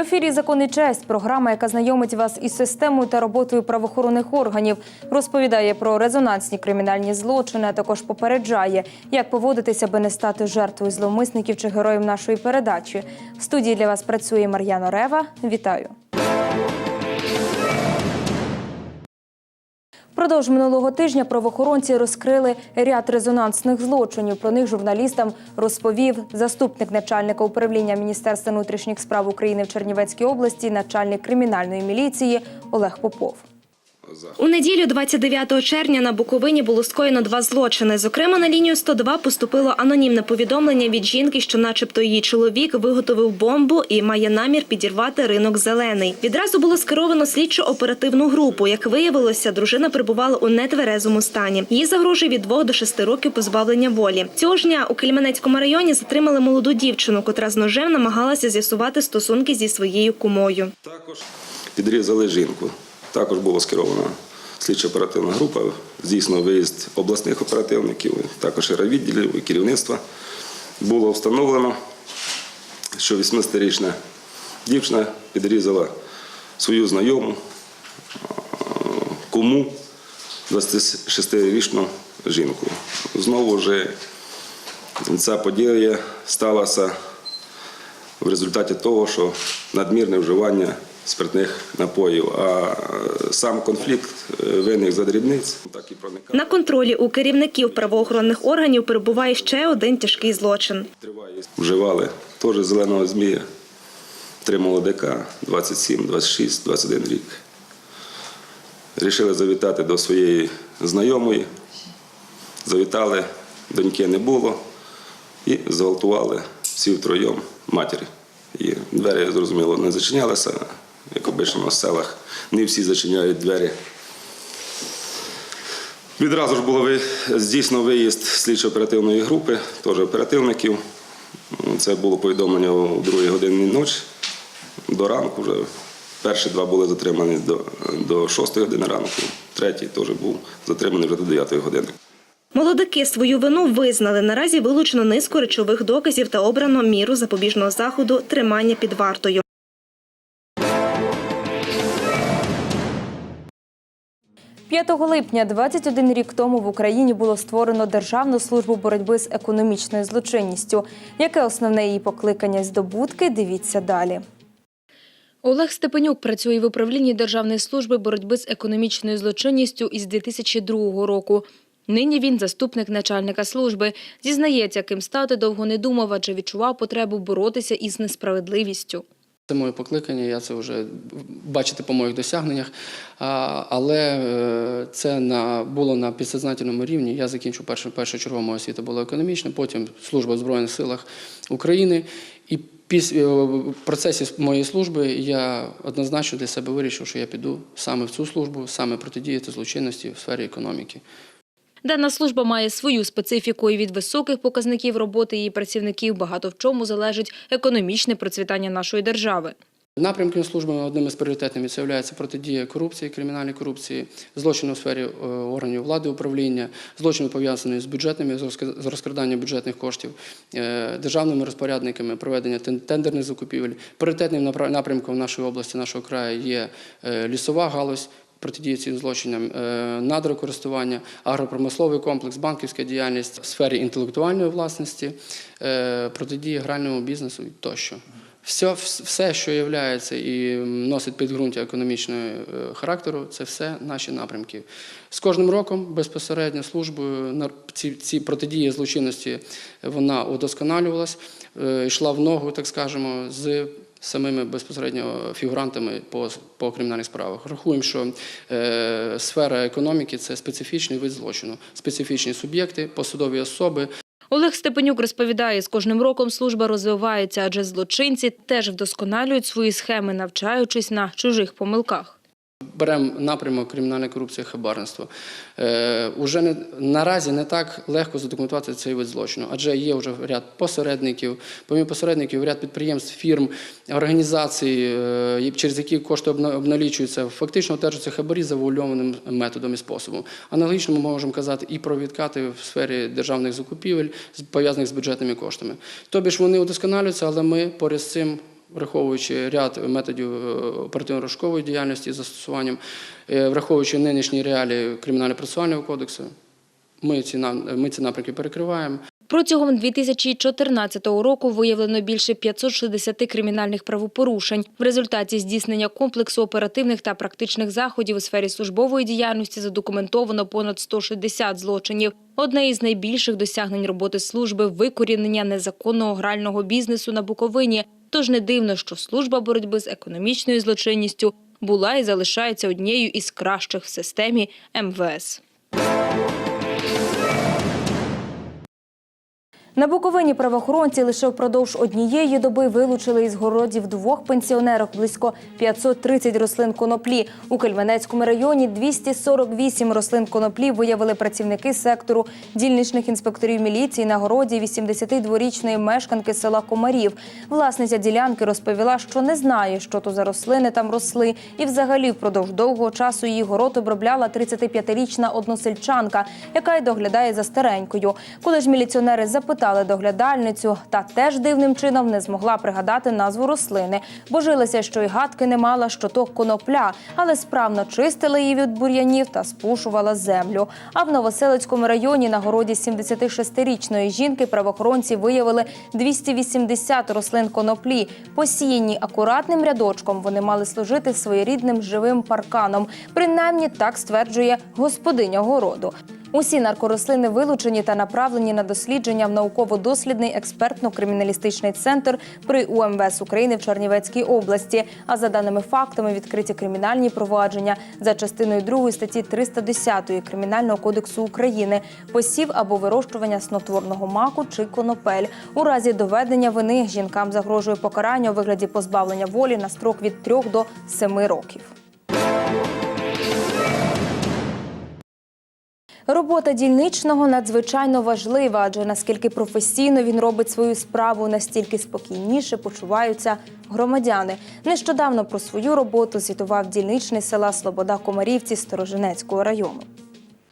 ефірі «Закон і честь» – програма, яка знайомить вас із системою та роботою правоохоронних органів, розповідає про резонансні кримінальні злочини, а також попереджає, як поводитися, аби не стати жертвою зловмисників чи героїв нашої передачі. В студії для вас працює Мар'яна Рева. Вітаю. Продовж минулого тижня правоохоронці розкрили ряд резонансних злочинів. Про них журналістам розповів заступник начальника управління Міністерства внутрішніх справ України в Чернівецькій області, начальник кримінальної міліції Олег Попов. У неділю, 29 червня, на Буковині було скоєно два злочини. Зокрема, на лінію 102 поступило анонімне повідомлення від жінки, що, начебто, її чоловік виготовив бомбу і має намір підірвати ринок зелений. Відразу було скеровано слідчо-оперативну групу. Як виявилося, дружина перебувала у нетверезому стані. Їй загрожує від 2 до 6 років позбавлення волі. Цього ж дня у Кельменецькому районі затримали молоду дівчину, котра з ножем намагалася з'ясувати стосунки зі своєю кумою. Також підрізали жінку. Також була скерована слідча оперативна група, здійснено виїзд обласних оперативників, також і райвідділів, і керівництва. Було встановлено, що 18-річна дівчина підрізала свою знайому, кому 26-річну жінку. Знову ж ця подія сталася в результаті того, що надмірне вживання спиртних напоїв, а е, сам конфлікт е, виник за дрібниць, так і проникав. На контролі у керівників правоохоронних органів перебуває ще один тяжкий злочин. Вживали теж зеленого змія, три молодика, 27, 26, 21 рік. Рішили завітати до своєї знайомої. Завітали, доньки не було і зґвалтували всі втроєм матері. І двері, зрозуміло, не зачинялися. Як обично в селах, не всі зачиняють двері. Відразу ж було здійснено виїзд слідчо-оперативної групи, теж оперативників. Це було повідомлення о 2 годині ночі до ранку. Вже перші два були затримані до, до 6 години ранку, третій теж був затриманий вже до 9 години. Молодики свою вину визнали. Наразі вилучено низку речових доказів та обрано міру запобіжного заходу тримання під вартою. – 5 липня 21 рік тому в Україні було створено Державну службу боротьби з економічною злочинністю. Яке основне її покликання здобутки? Дивіться далі. Олег Степенюк працює в управлінні Державної служби боротьби з економічною злочинністю із 2002 року. Нині він заступник начальника служби. Зізнається, ким стати довго не думав, адже відчував потребу боротися із несправедливістю. Це моє покликання, я це вже бачите по моїх досягненнях. Але е, це на, було на підсознательному рівні. Я закінчив першу, перша чергова моя освіта була економічна, потім служба в Збройних силах України. І після в процесі моєї служби я однозначно для себе вирішив, що я піду саме в цю службу, саме протидіяти злочинності в сфері економіки. Дана служба має свою специфіку і від високих показників роботи її працівників багато в чому залежить економічне процвітання нашої держави. Напрямком служби одним із пріоритетними це є протидія корупції, кримінальній корупції, злочину у сфері е, органів влади управління, злочини пов'язані з бюджетними з розк- з розкраданням бюджетних коштів, е, державними розпорядниками, проведення тен- тендерних закупівель. Пріоритетним напрямком нашої області, нашого краю є е, лісова галузь. Протидії цим злочинам, е, надрокористування, агропромисловий комплекс, банківська діяльність в сфері інтелектуальної власності, е, протидії гральному бізнесу тощо. Все, все, що є і носить підґрунтя економічного е, характеру, це все наші напрямки. З кожним роком безпосередньо службою ці, ці протидії злочинності вона удосконалювалась, йшла в ногу, так скажемо, з самими безпосередньо фігурантами по, по кримінальних справах. Рахуємо, що е, сфера економіки це специфічний вид злочину, специфічні суб'єкти, посадові особи, Олег Степенюк розповідає, з кожним роком служба розвивається, адже злочинці теж вдосконалюють свої схеми, навчаючись на чужих помилках. Беремо напрямок кримінальна корупція, хабарництво. Е, уже не, наразі не так легко задокументувати цей вид злочину, адже є вже ряд посередників, помимо посередників, ряд підприємств, фірм, організацій, е, через які кошти обналічуються, фактично одержуються хабарі завуальованим методом і способом. Аналогічно ми можемо казати і про відкати в сфері державних закупівель, пов'язаних з бюджетними коштами. Тобі ж вони удосконалюються, але ми поряд з цим враховуючи ряд методів е, оперативно-розшукової діяльності з застосуванням, е, враховуючи нинішні реалії кримінально-процесуального кодексу, ми ці, ми ці напрямки перекриваємо. Протягом 2014 року виявлено більше 560 кримінальних правопорушень. В результаті здійснення комплексу оперативних та практичних заходів у сфері службової діяльності задокументовано понад 160 злочинів. Одне із найбільших досягнень роботи служби – викорінення незаконного грального бізнесу на Буковині. Тож не дивно, що служба боротьби з економічною злочинністю була і залишається однією із кращих в системі МВС. На Буковині правоохоронці лише впродовж однієї доби вилучили із городів двох пенсіонерок близько 530 рослин коноплі. У Кельменецькому районі 248 рослин коноплі виявили працівники сектору дільничних інспекторів міліції на городі 82-річної мешканки села Комарів. Власниця ділянки розповіла, що не знає, що то за рослини там росли, і взагалі впродовж довгого часу її город обробляла 35-річна односельчанка, яка й доглядає за старенькою. Коли ж міліціонери запитали доглядальницю, та теж дивним чином не змогла пригадати назву рослини. Божилася, що й гадки не мала, що то конопля, але справно чистила її від бур'янів та спушувала землю. А в Новоселицькому районі на городі 76-річної жінки правоохоронці виявили 280 рослин коноплі. Посіяні акуратним рядочком, вони мали служити своєрідним живим парканом. Принаймні так стверджує господиня городу. Усі наркорослини вилучені та направлені на дослідження в науково-дослідний експертно-криміналістичний центр при УМВС України в Чернівецькій області. А за даними фактами відкриті кримінальні провадження за частиною 2 статті 310 Кримінального кодексу України посів або вирощування снотворного маку чи конопель. У разі доведення вини жінкам загрожує покарання у вигляді позбавлення волі на строк від 3 до 7 років. Робота дільничного надзвичайно важлива, адже наскільки професійно він робить свою справу, настільки спокійніше почуваються громадяни. Нещодавно про свою роботу звітував дільничний села Слобода Комарівці Сторожинецького району.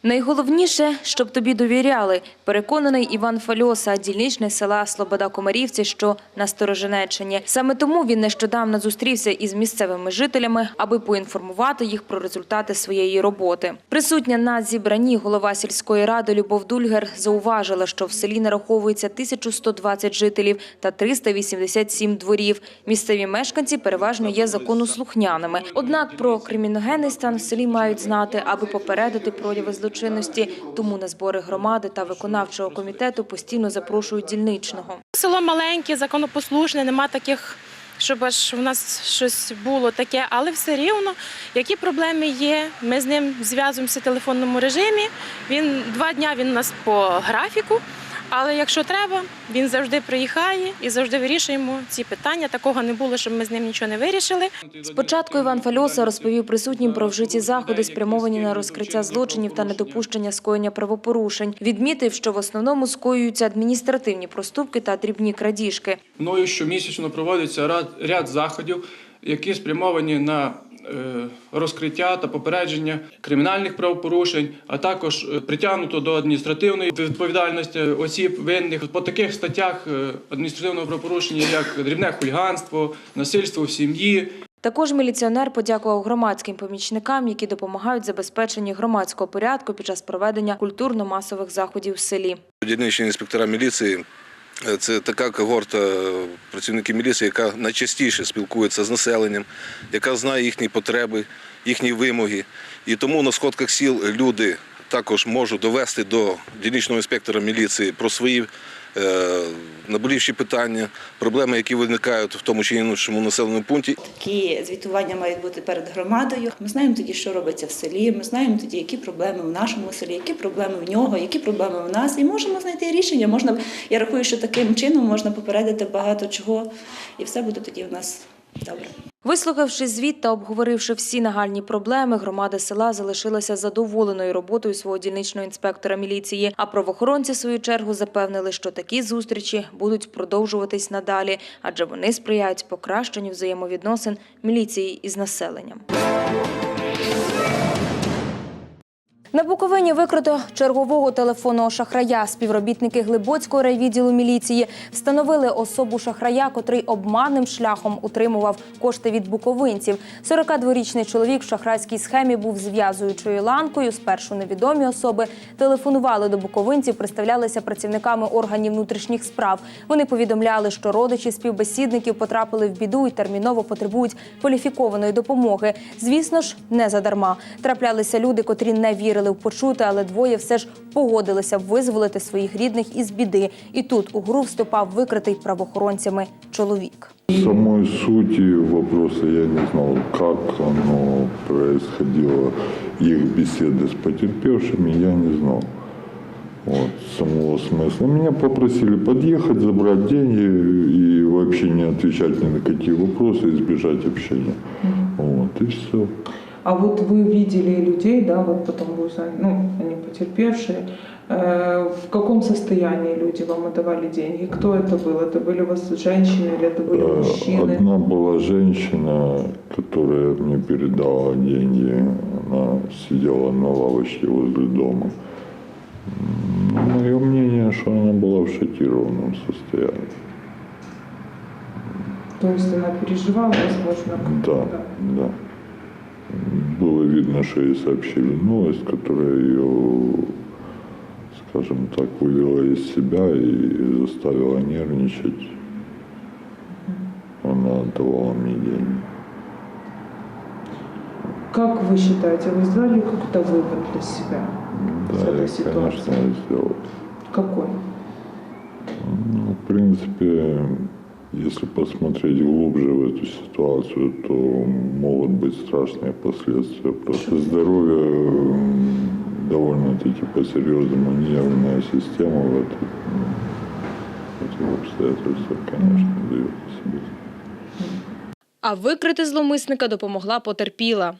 Найголовніше, щоб тобі довіряли, переконаний Іван Фальоса, дільничний села Слобода Комарівці, що на Сторожинеччині. Саме тому він нещодавно зустрівся із місцевими жителями, аби поінформувати їх про результати своєї роботи. Присутня на зібранні голова сільської ради Любов Дульгер зауважила, що в селі нараховується 1120 жителів та 387 дворів. Місцеві мешканці переважно є законослухняними. Однак про криміногенний стан в селі мають знати, аби попередити прояви злочинності. Тому на збори громади та виконавчого комітету постійно запрошують дільничного. Село маленьке, законопослушне, нема таких, щоб аж у нас щось було таке, але все рівно, які проблеми є. Ми з ним зв'язуємося в телефонному режимі. Він два дні він у нас по графіку. Але якщо треба, він завжди приїхає і завжди вирішуємо ці питання. Такого не було, щоб ми з ним нічого не вирішили. Спочатку Іван Фальоса розповів присутнім про вжиті заходи, спрямовані на розкриття злочинів та недопущення скоєння правопорушень. Відмітив, що в основному скоюються адміністративні проступки та дрібні крадіжки. Мною щомісячно проводиться ряд, ряд заходів, які спрямовані на розкриття та попередження кримінальних правопорушень, а також е, притягнуто до адміністративної відповідальності осіб винних по таких статтях е, адміністративного правопорушення, як дрібне хуліганство, насильство в сім'ї, Також міліціонер подякував громадським помічникам, які допомагають забезпеченні громадського порядку під час проведення культурно-масових заходів в селі. Дільничні інспектора міліції е, це така когорта е, працівників міліції, яка найчастіше спілкується з населенням, яка знає їхні потреби, їхні вимоги. І тому на сходках сіл люди також можуть довести до дільничного інспектора міліції про свої е, наболівші питання, проблеми, які виникають в тому чи іншому населеному пункті. Такі звітування мають бути перед громадою. Ми знаємо тоді, що робиться в селі. Ми знаємо тоді, які проблеми в нашому селі, які проблеми в нього, які проблеми в нас, і можемо знайти рішення. Можна я рахую, що таким чином можна попередити багато чого, і все буде тоді в нас добре. Вислухавши звіт та обговоривши всі нагальні проблеми, громада села залишилася задоволеною роботою свого дільничного інспектора міліції. А правоохоронці, в свою чергу, запевнили, що такі зустрічі будуть продовжуватись надалі, адже вони сприяють покращенню взаємовідносин міліції із населенням. На Буковині викрито чергового телефонного шахрая. Співробітники Глибоцького райвідділу міліції встановили особу шахрая, котрий обманним шляхом утримував кошти від буковинців. 42-річний чоловік в шахрайській схемі був зв'язуючою ланкою. Спершу невідомі особи телефонували до буковинців, представлялися працівниками органів внутрішніх справ. Вони повідомляли, що родичі співбесідників потрапили в біду і терміново потребують кваліфікованої допомоги. Звісно ж, не задарма. Траплялися люди, котрі не вірили в почуте, але двоє все ж погодилися визволити своїх рідних із біди. І тут у гру вступав викритий правоохоронцями чоловік. Самой сути вопроса я не знал, как оно происходило, их беседы с потерпевшими, я не знал. Вот, самого смысла. Меня попросили подъехать, забрать деньги и вообще не отвечать ни на какие вопросы, избежать общения. Вот, и все. А вот вы видели людей, да, вот потом вы узнали, ну, они потерпевшие. Э, В каком состоянии люди вам отдавали деньги? Кто это был? Это были у вас женщины или это были Э, мужчины? Одна была женщина, которая мне передала деньги. Она сидела на лавочке возле дома. Мое мнение, что она была в шокированном состоянии. То есть она переживала, возможно, Да, как-то, да. Было видно, что ей сообщили новость, которая ее, скажем так, вывела из себя и заставила нервничать. Она отдавала мне деньги. Как вы считаете, вы сделали какой-то вывод для себя? Да, я, ситуации. конечно, сделал. Какой? Ну, в принципе, если посмотреть глубже в эту ситуацию, то могут быть страшные последствия. Просто здоровье м, довольно-таки по-серьезному нервная система в это, в этих обстоятельствах, конечно, дает о себе А викрити зловмисника допомогла потерпіла.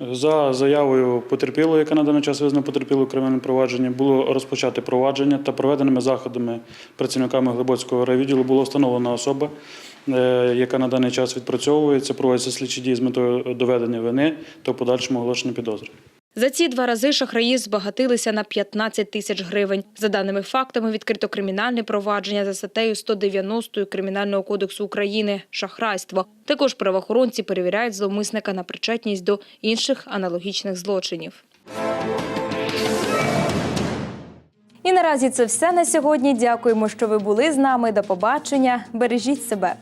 За заявою потерпілої, яка на даний час визнана потерпілою у кримінальному провадженні, було розпочати провадження та проведеними заходами працівниками Глибоцького райвідділу було встановлена особа, е, яка на даний час відпрацьовується, проводяться слідчі дії з метою доведення вини та в подальшому оголошення підозри. За ці два рази шахраї збагатилися на 15 тисяч гривень. За даними фактами, відкрито кримінальне провадження за статтею 190 Кримінального кодексу України шахрайство. Також правоохоронці перевіряють зловмисника на причетність до інших аналогічних злочинів. І наразі це все на сьогодні. Дякуємо, що ви були з нами. До побачення. Бережіть себе.